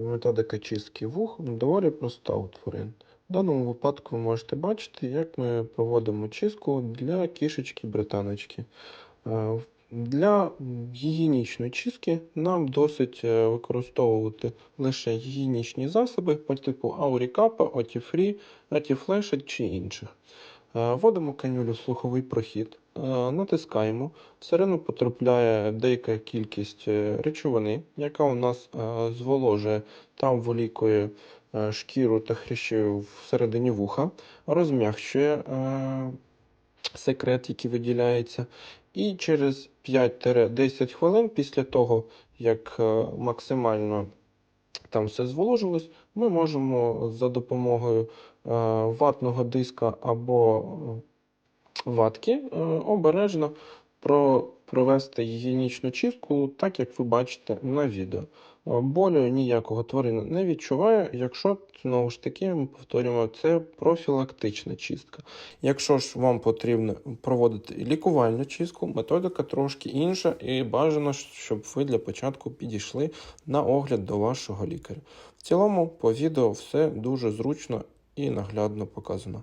Методика чистки вух доволі проста у. В даному випадку ви можете бачити, як ми проводимо чистку для кішечки британочки. Е, Для гігієнічної чистки нам досить е, використовувати лише гігієнічні засоби по типу Аурікапа, Отіфрі, Атіфлешет чи інших. Е, Вводимо канюлю в слуховий прохід, е, натискаємо. Всередину потрапляє деяка кількість е, речовини, яка у нас е, зволожує та волікує е, шкіру та хрящі всередині вуха, розм'якшує е, секрет, який виділяється. І через 5-10 хвилин після того, як е, максимально там все зволожилось, ми можемо за допомогою е, ватного диска або е, ватки е, обережно про, провести гігієнічну чистку, так як ви бачите на відео. Е, Болю ніякого тварина не відчуває, якщо знову ж таки ми повторюємо, це профілактична чистка. Якщо ж вам потрібно проводити лікувальну чистку, методика трошки інша, і бажано, щоб ви для початку підійшли на огляд до вашого лікаря. В цілому, по відео все дуже зручно і наглядно показано.